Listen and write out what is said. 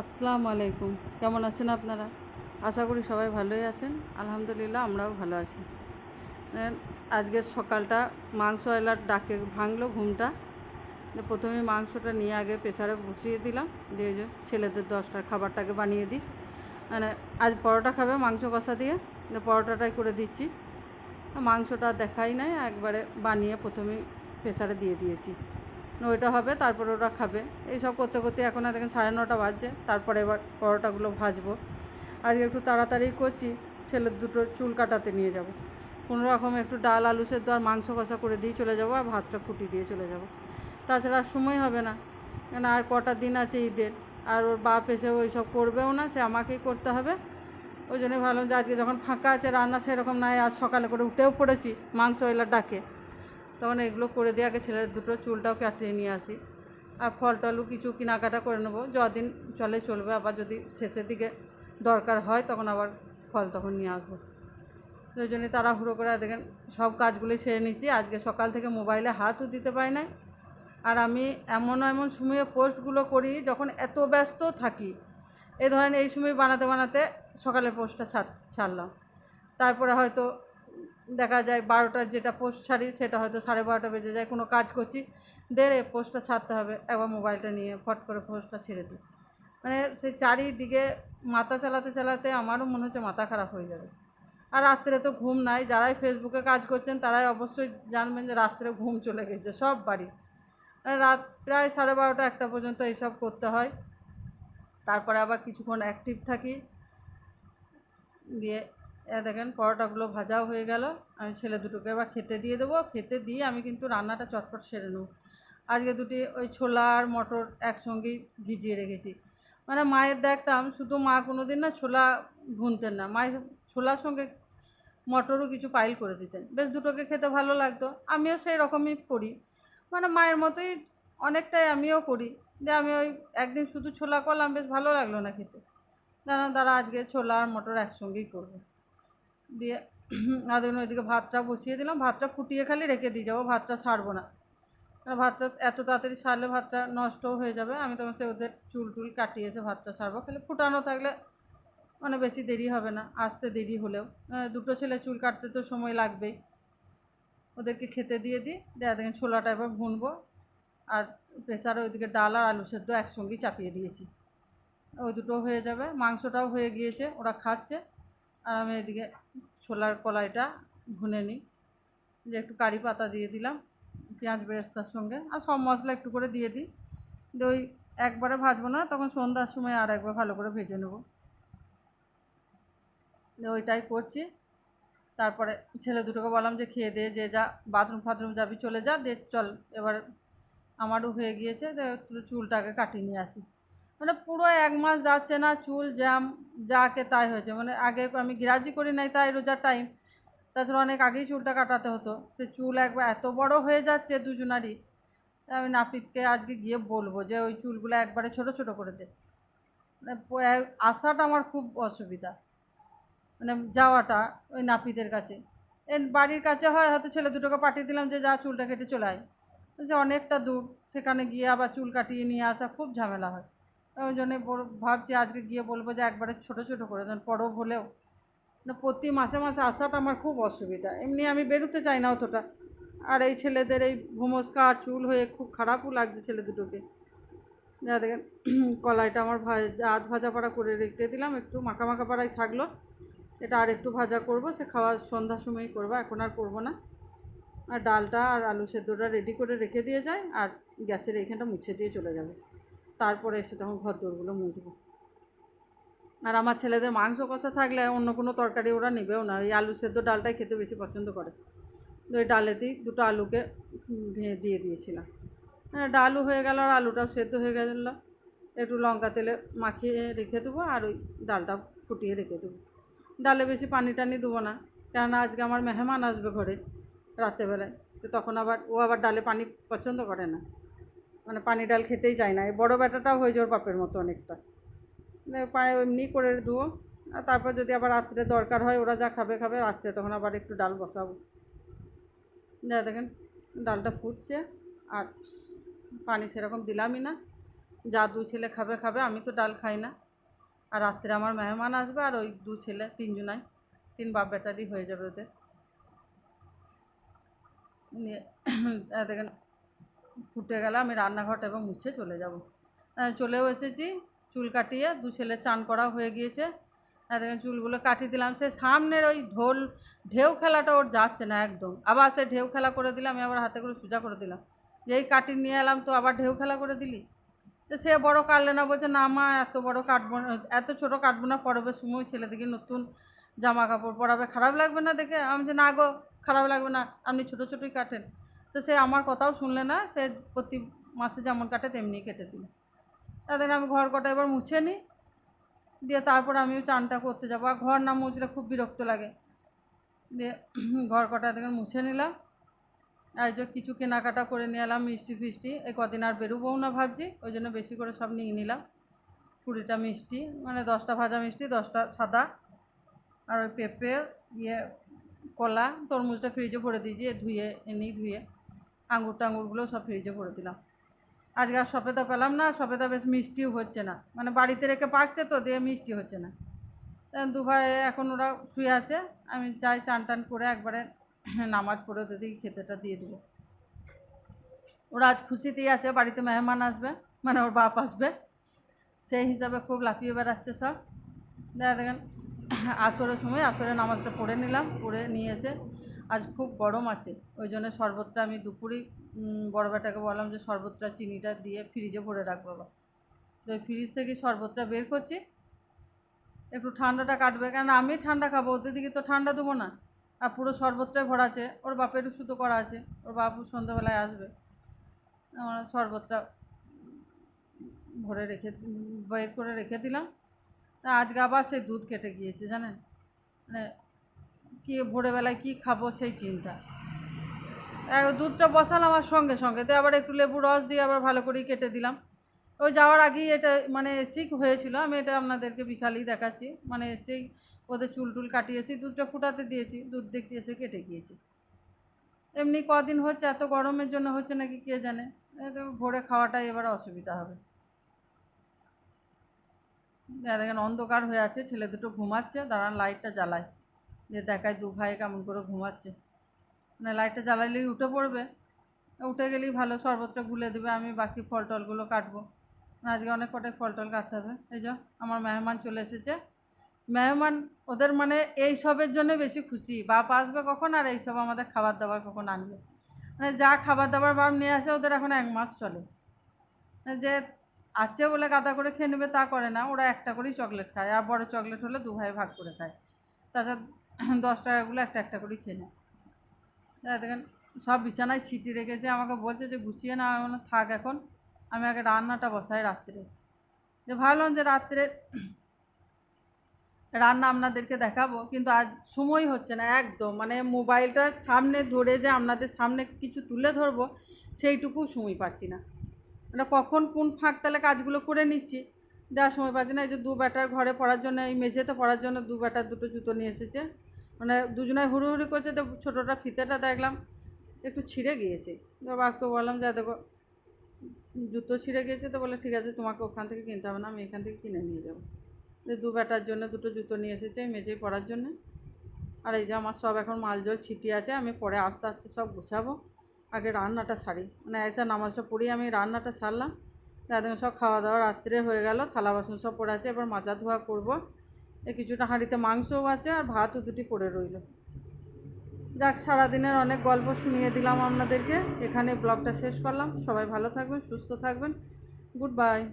আসসালামু আলাইকুম। কেমন আছেন আপনারা? আশা করি সবাই ভালোই আছেন। আলহামদুলিল্লাহ আমরাও ভালো আছি। আজকে সকালটা মাংস এলার ডাকে ভাঙলো ঘুমটা। প্রথমে মাংসটা নিয়ে আগে প্রেসারে বসিয়ে দিলাম। দিয়ে যে ছেলেদের দশটার খাবারটাকে বানিয়ে দিই। মানে আজ পরোটা খাবে মাংস কষা দিয়ে। পরোটাটাই করে দিচ্ছি। মাংসটা দেখাই নাই, একবারে বানিয়ে প্রথমেই প্রেসারে দিয়ে দিয়েছি। ওইটা হবে, তারপরে ওরা খাবে। এইসব করতে করতে এখন আর দেখেন সাড়ে নটা বাজছে, তারপরে এবার পরোটাগুলো ভাজবো। আজকে একটু তাড়াতাড়ি করছি, ছেলের দুটো চুল কাটাতে নিয়ে যাব। কোনো রকম একটু ডাল, আলু সেদ্ধ আর মাংস কষা করে দিয়ে চলে যাব আর ভাতটা ফুটি দিয়ে চলে যাব। তাছাড়া আর সময় হবে না, কেন আর কটা দিন আছে ঈদের, আর ওর বাপ এসে ওই সব করবেও না, সে আমাকেই করতে হবে। ওই জন্যই ভাবলাম যে আজকে যখন ফাঁকা আছে, রান্না সেরকম নাই, আজ সকালে করে উঠেও পড়েছি, মাংস এলার ডাকে। তখন এগুলো করে দিয়ে আগে ছেলের দুটো চুলটাও কাটিয়ে নিয়ে আসি। আর ফল টলও কিছু কেনাকাটা করে নেব। যদিন চলে চলবে, আবার যদি শেষের দিকে দরকার হয়, তখন আবার ফল তখন নিয়ে আসব। ওই জন্যই তাড়াহুড়ো করে দেখেন সব কাজগুলোই সেরে নিচ্ছি আজকে সকাল থেকে মোবাইলে হাতও দিতে পারি নাই। আর আমি এমন এমন সময়ে পোস্টগুলো করি, যখন এত ব্যস্ত থাকি। এই ধরেন এই সময় বানাতে বানাতে সকালের পোস্টটা ছাড়, ছাড়লাম। তারপরে হয়তো দেখা যায় বারোটার যেটা পোস্ট ছাড়ি, সেটা হয়তো সাড়ে বারোটা বেজে যায়, কোনো কাজ করছি। দেড়ে পোস্টটা ছাড়তে হবে, একবার মোবাইলটা নিয়ে ফট করে পোস্টটা ছেড়ে দিই। মানে সেই চারিদিকে মাথা চালাতে চালাতে আমারও মনে হচ্ছে মাথা খারাপ হয়ে যাবে। আর রাত্রে তো ঘুম নাই, যারাই ফেসবুকে কাজ করছেন, তারাই অবশ্যই জানবেন যে রাত্রে ঘুম চলে গেছে, সব বাড়ি। রাত প্রায় সাড়ে বারোটা একটা পর্যন্ত এইসব করতে হয়। তারপরে আবার কিছুক্ষণ অ্যাক্টিভ থাকি। দিয়ে দেখেন পরোটাগুলো ভাজাও হয়ে গেল। আমি ছেলে দুটোকে এবার খেতে দিয়ে দেবো। খেতে দিয়ে আমি কিন্তু রান্নাটা চটপট সেরে নেব। আজকে দুটি ওই ছোলা আর মটর একসঙ্গেই ভিজিয়ে রেখেছি। মানে মায়ের দেখতাম শুধু মা কোনো দিন না ছোলা ভুনতেন না। মায়ের ছোলার সঙ্গে মটরও কিছু পাইল করে দিতেন। বেশ দুটোকে খেতে ভালো লাগতো। আমিও সেই রকমই করি। মানে মায়ের মতোই অনেকটাই আমিও করি। যে আমি ওই একদিন শুধু ছোলা করলাম, বেশ ভালো লাগল না খেতে। দাঁড়া দাঁড়া আজকে ছোলা আর মটর একসঙ্গেই করব। দিয়ে আধুন ওইদিকে ভাতটা বসিয়ে দিলাম। ভাতটা ফুটিয়ে খালি রেখে দিয়ে যাব, ভাতটা ছাড়বো না। ভাতটা এত তাড়াতাড়ি ছাড়লে ভাতটা নষ্টও হয়ে যাবে। আমি তখন সে ওদের চুল টুল কাটিয়ে এসে ভাতটা ছাড়বো খালি ফুটানো থাকলে মানে বেশি দেরি হবে না, আসতে দেরি হলেও। দুটো ছেলে চুল কাটতে তো সময় লাগবেই। ওদেরকে খেতে দিয়ে দিই, দেয়া দেখেন ছোলাটা এবার ভুনবো। আর প্রেসারে ওইদিকে ডাল আর আলু সেদ্ধ একসঙ্গেই চাপিয়ে দিয়েছি। ওই দুটো হয়ে যাবে, মাংসটাও হয়ে গিয়েছে, ওরা খাচ্ছে। আর আমি এদিকে ছোলার কলাইটা ভুনে নিই। যে একটু কারি পাতা দিয়ে দিলাম, পেঁয়াজ বেরেস্তার সঙ্গে, আর সব মশলা একটু করে দিয়ে দিই। দিয়ে ওই একবারে ভাজবো না, তখন সন্ধ্যার সময় আর একবার ভালো করে ভেজে নেব। দিয়ে ওইটাই করছি। তারপরে ছেলে দুটোকে বললাম যে খেয়ে দে, যে যা বাথরুম ফাথরুম যাবি চলে যা, দে চল। এবার আমারও হয়ে গিয়েছে চুলটাকে কাটিয়ে নিয়ে আসি। মানে পুরো এক মাস যাচ্ছে না, চুল জ্যাম যাকে তাই হয়েছে। মানে আগে আমি গ্রাজি করি নাই তাই রোজার টাইম তাছাড়া অনেক আগেই চুলটা কাটাতে হতো। সে চুল একবার এত বড় হয়ে যাচ্ছে দুজনারই আমি নাপিতকে আজকে গিয়ে বলব যে ওই চুলগুলো একবারে ছোট ছোট করে দে। মানে আসাটা আমার খুব অসুবিধা। মানে যাওয়াটা ওই নাপিতের কাছে। এর বাড়ির কাছে হয়, হয়তো ছেলে দুটোকে পাঠিয়ে দিলাম যে যা চুলটা কেটে চলে আয়। সে অনেকটা দূর, সেখানে গিয়ে আবার চুল কাটিয়ে নিয়ে আসা খুব ঝামেলা হয়। ওই জন্য ভাবছি আজকে গিয়ে বলব যে একবারে ছোট ছোট করে দেন, পরব হলেও। না, প্রতি মাসে মাসে আসাটা আমার খুব অসুবিধা। এমনি আমি বেরোতে চাই না অতটা। আর এই ছেলেদের এই ভুমস্কা চুল হয়ে খুব খারাপও লাগছে ছেলে দুটোকে। যা দেখেন, কলাইটা আমার ভাজা আধ ভাজা পাড়া করে রেখে দিলাম, একটু মাখা মাখা পাড়াই থাকল। এটা আর একটু ভাজা করব, সে খাওয়া সন্ধ্যার সময়ই করব, এখন আর করব না। আর ডালটা আর আলু সেদ্ধটা রেডি করে রেখে দিয়ে যায়, আর গ্যাসের এইখানটা মুছে দিয়ে চলে যাবে। তারপরে এসে তখন ঘর দৌড়গুলো মুছবো। আর আমার ছেলেদের মাংস কষা থাকলে অন্য কোনো তরকারি ওরা নেবেও না। ওই আলু সেদ্ধ ডালটাই খেতে বেশি পছন্দ করে। তো ওই ডালেতেই দুটো আলুকে দিয়ে দিয়েছিলাম। হ্যাঁ ডালও হয়ে গেল আর আলুটাও সেদ্ধ হয়ে গেল। একটু লঙ্কা তেলে মাখিয়ে রেখে দেবো আর ওই ডালটা ফুটিয়ে রেখে দেবো। ডালে বেশি পানি টানি দেবো না। কেননা আজকে আমার মেহমান আসবে ঘরে রাত্রেবেলায়। তো তখন আবার, ও আবার ডালে পানি পছন্দ করে না। মানে পানি ডাল খেতেই চায় না। এই বড়ো ব্যাটাটাও হয়ে যাওয়ার বাপের মতো অনেকটা। পায়ে এমনি করে দেবো আর তারপর যদি আবার রাত্রে দরকার হয়, ওরা যা খাবে খাবে। রাত্রে তখন আবার একটু ডাল বসাবো। যা দেখেন, ডালটা ফুটছে। আর পানি সেরকম দিলামই না। যা দু ছেলে খাবে খাবে। আমি তো ডাল খাই না। আর রাত্রে আমার মেহমান আসবে আর ওই দু ছেলে, তিনজনাই। তিন বাপ বেটারই হয়ে যাবে ওদের। নিয়ে দেখেন ফুটে গেলে আমি রান্নাঘরটা এবং মুছে চলে যাব। চলেও এসেছি, চুল কাটিয়ে দু ছেলে চান করা হয়ে গিয়েছে। দেখেন চুলগুলো কাটিয়ে দিলাম, সে সামনের ওই ঢোল, ঢেউ খেলাটা ওর যাচ্ছে না একদম। আবার সে ঢেউ খেলা করে দিলাম আমি আবার হাতে করে সোজা করে দিলাম। যেই কাটি নিয়ে এলাম তো আবার ঢেউ খেলা করে দিলি? তো সে বড় কাটলে না, বলছে, না মা, এত বড় কাটবো এত ছোট কাটবো না, পরবে সময়, ছেলেদিকে নতুন জামা কাপড় পরাবে, খারাপ লাগবে না দেখে? আমি যে না গো, খারাপ লাগবে না, আপনি ছোটো ছোটোই কাটেন। তো সে আমার কথাও শুনলে না, সে প্রতি মাসে যেমন কাটে তেমনি কেটে দিল। তাদের আমি ঘর কটা এবার মুছে নিই, দিয়ে তারপর আমিও চানটা করতে যাব। আর ঘর না মুছলে খুব বিরক্ত লাগে। দিয়ে ঘর কটা দেখে মুছে নিলাম। আর যে কিছু কেনাকাটা করে নিয়ে এলাম, মিষ্টি ফিষ্টি। এই কদিন আর বেরোবও না ভাবছি, ওই জন্য বেশি করে সব নিয়ে নিলাম। কুড়িটা মিষ্টি মানে দশটা ভাজা মিষ্টি, দশটা সাদা। আর ওই পেঁপে ইয়ে কলা, তরমুজটা ফ্রিজে ভরে দিয়েছি, ধুয়ে এনেই ধুয়ে। আঙুর টাঙুরগুলো সব ফ্রিজে ভরে দিলাম। আজকে আর সফেদা পেলাম না সফেদা বেশ মিষ্টিও হচ্ছে না। মানে বাড়িতে রেখে পাকছে তো, দিয়ে মিষ্টি হচ্ছে না। দু ভাই এখন ওরা শুয়ে আছে, আমি চাই চান টান করে একবারে নামাজ পড়ে ওদেরকে খেতেটা দিয়ে দেবো। ওরা আজ খুশিতেই আছে, বাড়িতে মেহমান আসবে মানে ওর বাপ আসবে। সেই হিসাবে খুব লাফিয়ে বেড়াচ্ছে সব। দেখা দেখেন, আসরের সময় আসরে নামাজটা পড়ে নিলাম, পড়ে নিয়ে এসে আজ খুব গরম আছে, ওই জন্য শরবতটা আমি দুপুরেই বড় বেটাকে বললাম যে শরবতটা চিনিটা দিয়ে ফ্রিজে ভরে রাখব বাবা। তো ফ্রিজ থেকে শরবতটা বের করছি, একটু ঠান্ডাটা কাটবে কেন? আমি ঠান্ডা খাব, ওদের দিকে তো ঠান্ডা দেবো না। আর পুরো শরবতটাই ভরা আছে, ওর বাপের সুতো করা আছে, ওর বাপু সন্ধ্যাবেলায় আসবে। আমার শরবতটা ভরে রেখে, বের করে রেখে দিলাম। আজকে আবার সেই দুধ কেটে গিয়েছে, জানেন? মানে কি ভোরবেলায় কী খাব সেই চিন্তা। দুধটা বসালাম আর সঙ্গে সঙ্গে, দিয়ে আবার একটু লেবু রস দিয়ে আবার ভালো করেই কেটে দিলাম। ওই যাওয়ার আগেই এটা মানে সিক হয়েছিল, আমি এটা আপনাদেরকে বিকালেই দেখাচ্ছি। মানে সেই ওদের চুল টুল কাটিয়েছি, দুধটা ফুটাতে দিয়েছি, দুধ দেখছি এসে কেটে গিয়েছি। এমনি কদিন হচ্ছে, এত গরমের জন্য হচ্ছে নাকি কে জানে? তো ভোরে খাওয়াটাই এবার অসুবিধা হবে। দেখেন, অন্ধকার হয়ে আছে, ছেলে দুটো ঘুমাচ্ছে, দাঁড়ান লাইটটা জ্বালায় যে দেখায় দু ভাই কেমন করে ঘুমাচ্ছে। মানে লাইটটা জ্বালাইলেই উঠে পড়বে। উঠে গেলেই ভালো, শরবতটা গুলে দেবে, আমি বাকি ফল টলগুলো কাটবো আজকে অনেক কটাই ফল টল কাটতে হবে। এই যে, আমার মেহমান চলে এসেছে। মেহমান, ওদের মানে এই সবের জন্য বেশি খুশি। বাপ আসবে কখন আর এই সব আমাদের খাবার দাবার কখন আনবে? মানে যা খাবার দাবার বাপ নিয়ে আসে, ওদের এখন এক মাস চলে। যে আছে বলে গাদা করে খেয়ে নেবে তা করে না। ওরা একটা করেই চকলেট খায়। আর বড় চকলেট হলে দু ভাই ভাগ করে খায়। তাছাড়া দশ টাকাগুলো একটা একটা করেই খেয়ে নেয়। দেখেন, সব বিছানায় ছিটি রেখেছে, আমাকে বলছে যে গুছিয়ে না থাক এখন। আমি আগে রান্নাটা বসাই রাত্রে। যে ভাবলাম যে রাত্রে রান্না আপনাদেরকে দেখাবো, কিন্তু আজ সময় হচ্ছে না, একদম। মানে মোবাইলটা সামনে ধরে যে আপনাদের সামনে কিছু তুলে ধরবো, সেইটুকু সময় পাচ্ছি না। মানে কখন কোন ফাঁক তাহলে কাজগুলো করে নিচ্ছি, দেওয়ার সময় পাচ্ছি না। এই যে দু ব্যাটার ঘরে পড়ার জন্য, এই মেঝেতে পড়ার জন্য দু ব্যাটার দুটো জুতো নিয়ে এসেছে। মানে দুজনায় হুড়ুহুড়ি করছে, তো ছোটোটা ফিতেটা দেখলাম, একটু ছিঁড়ে গিয়েছে। বাপকে বললাম, যা দেখো, জুতো ছিঁড়ে গিয়েছে তো বলে, ঠিক আছে, তোমাকে ওখান থেকে কিনতে হবে না, আমি এখান থেকে কিনে নিয়ে যাব। দু বেটার জন্য দুটো জুতো নিয়ে এসেছে মেঝেই পরার জন্য। আর এই যে আমার সব এখন মাল জল ছিটিয়ে আছে, আমি পরে আস্তে আস্তে সব গুছাবো। আগে রান্নাটা সারি মানে এসে নামাজটা পড়ি আমি রান্নাটা সারলাম। তাদের সব খাওয়া দাওয়া রাত্রে হয়ে গেল, থালা বাসন সব পড়ে আছে, এবার মাজা ধোয়া করব। কিছুটা হাঁড়িতে মাংসও আছে আর ভাতও দুটি পড়ে রইল। যাক, সারাদিনের অনেক গল্প শুনিয়ে দিলাম আপনাদেরকে। এখানে ব্লগটা শেষ করলাম। সবাই ভালো থাকবেন, সুস্থ থাকবেন। Good bye.